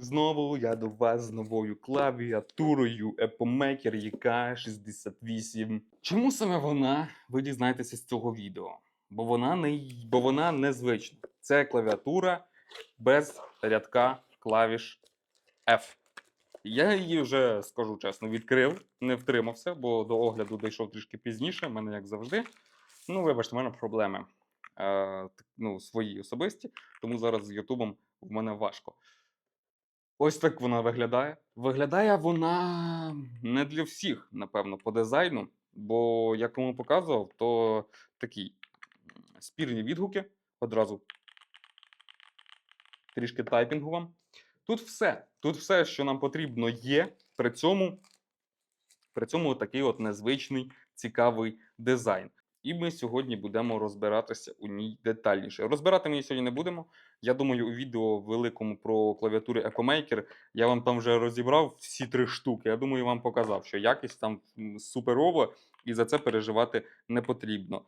Знову я до вас з новою клавіатурою Epomake EK68. Чому саме вона? Ви дізнаєтеся з цього відео. Бо вона не, бо вона незвична. Це клавіатура без рядка клавіш F. Я її вже, скажу чесно, відкрив, не втримався, бо до огляду дійшов трішки пізніше, в мене як завжди. Ну, вибачте, в мене проблеми е, ну, свої особисті, тому зараз з Ютубом в мене важко. Ось так вона виглядає. Виглядає вона не для всіх, напевно, по дизайну. Бо, як йому показував, то такі спірні відгуки одразу. Трішки тайпінгу вам. Тут все. Тут все, що нам потрібно, є. При цьому, при цьому такий от незвичний, цікавий дизайн. І ми сьогодні будемо розбиратися у ній детальніше. Розбирати ми її сьогодні не будемо. Я думаю, у відео великому про клавіатури EcoMaker я вам там вже розібрав всі три штуки. Я думаю, вам показав, що якість там суперова, і за це переживати не потрібно.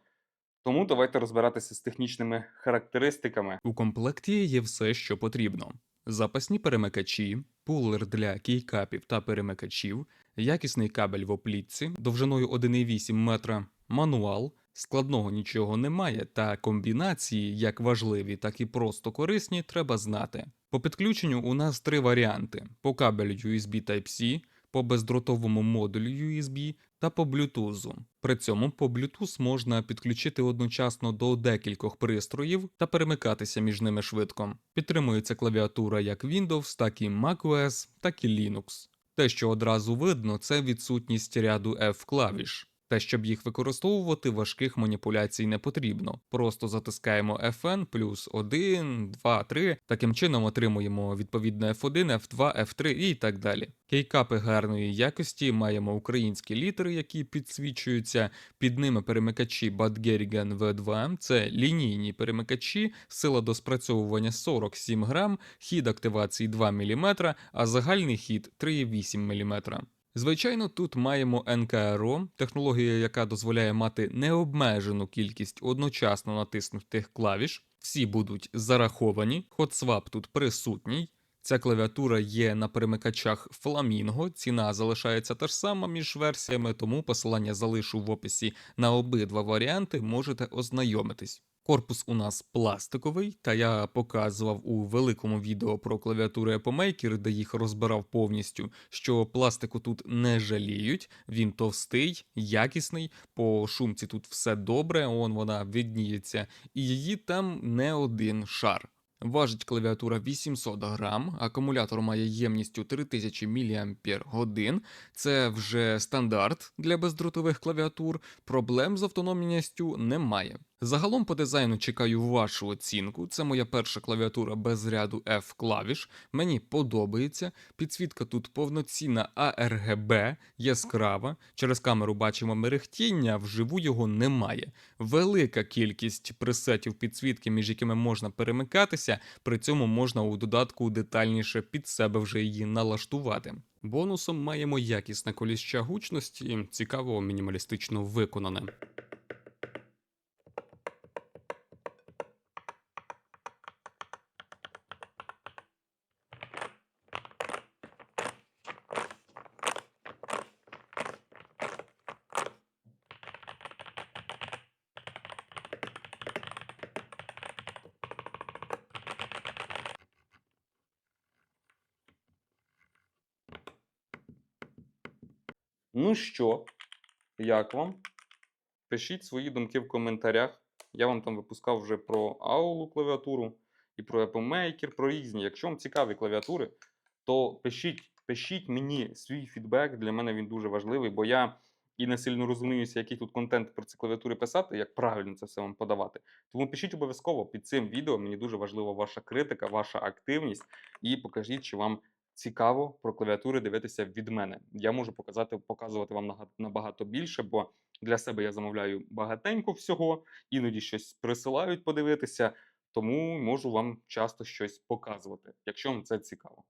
Тому давайте розбиратися з технічними характеристиками. У комплекті є все, що потрібно: запасні перемикачі, пулер для кейкапів та перемикачів, якісний кабель в оплітці довжиною 1,8 метра, мануал. Складного нічого немає, та комбінації, як важливі, так і просто корисні, треба знати. По підключенню у нас три варіанти: по кабелю USB Type-C, по бездротовому модулю USB та по Bluetooth. При цьому по Bluetooth можна підключити одночасно до декількох пристроїв та перемикатися між ними швидко. Підтримується клавіатура як Windows, так і macOS, так і Linux. Те, що одразу видно, це відсутність ряду F-клавіш. Те, щоб їх використовувати, важких маніпуляцій не потрібно. Просто затискаємо FN плюс 1, 2, 3. Таким чином отримуємо відповідно F1, F2, F3 і так далі. Кейкапи гарної якості маємо українські літери, які підсвічуються. Під ними перемикачі Bad Gerigan V2. Це лінійні перемикачі, сила до спрацьовування 47 грам, хід активації 2 мм, а загальний хід 3,8 мм. Звичайно, тут маємо NKRO, технологія, яка дозволяє мати необмежену кількість одночасно натиснутих клавіш. Всі будуть зараховані, HotSwap тут присутній. Ця клавіатура є на перемикачах Flamingo, ціна залишається та ж сама між версіями, тому посилання залишу в описі на обидва варіанти, можете ознайомитись. Корпус у нас пластиковий, та я показував у великому відео про клавіатури Epomake, де їх розбирав повністю, що пластику тут не жаліють, він товстий, якісний, по шумці тут все добре, он вона відніється, і її там не один шар. Важить клавіатура 800 грам, акумулятор має ємністю 3000 мАч. Це вже стандарт для бездротових клавіатур. Проблем з автономністю немає. Загалом по дизайну чекаю вашу оцінку. Це моя перша клавіатура без ряду F клавіш. Мені подобається. Підсвітка тут повноцінна ARGB, яскрава. Через камеру бачимо мерехтіння, вживу його немає. Велика кількість пресетів підсвітки, між якими можна перемикатися, при цьому можна у додатку детальніше під себе вже її налаштувати. Бонусом маємо якісне коліща гучності, цікаво мінімалістично виконане. Ну що, як вам? Пишіть свої думки в коментарях. Я вам там випускав вже про аулу клавіатуру і про Apple Maker, про різні. Якщо вам цікаві клавіатури, то пишіть, пишіть мені свій фідбек. Для мене він дуже важливий, бо я і не сильно розуміюся, який тут контент про ці клавіатури писати, як правильно це все вам подавати. Тому пишіть обов'язково під цим відео. Мені дуже важлива ваша критика, ваша активність, і покажіть, чи вам цікаво про клавіатури дивитися від мене. Я можу показати, показувати вам набагато більше, бо для себе я замовляю багатенько всього, іноді щось присилають подивитися, тому можу вам часто щось показувати, якщо вам це цікаво.